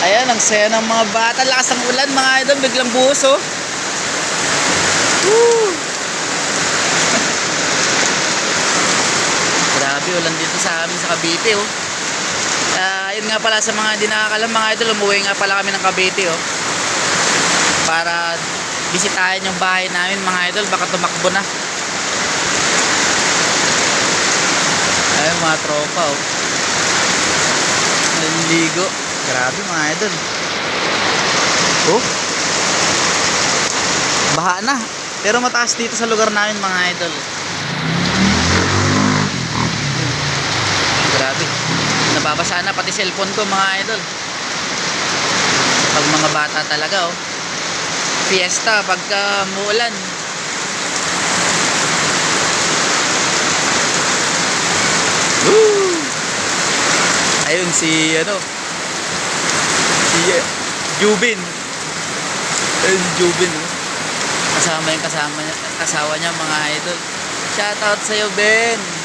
Ayan, ang saya ng mga bata. Lakas ng ulan, mga idol. Biglang buhos, oh. Woo! Grabe, ulan dito sa amin sa Cavite, oh. Ah, yun nga pala sa mga hindi nakakalam, mga idol, umuwi nga pala kami ng Cavite, oh. Para bisitahin yung bahay namin, mga idol. Baka tumakbo na. Ayun, mga tropa, oh. Naliligo. Grabe, mga idol. Oh. Baha na. Pero mataas dito sa lugar namin, mga idol. Grabe. Nababasa na pati cellphone ko, mga idol. Pag mga bata talaga, oh. Fiesta pagka muulan. Ayun si ano si uh, Jubin. Ayun si Jubin. oh. Kasama yung kasama niya, kasawa niya mga idol. Shoutout sa iyo, Ben.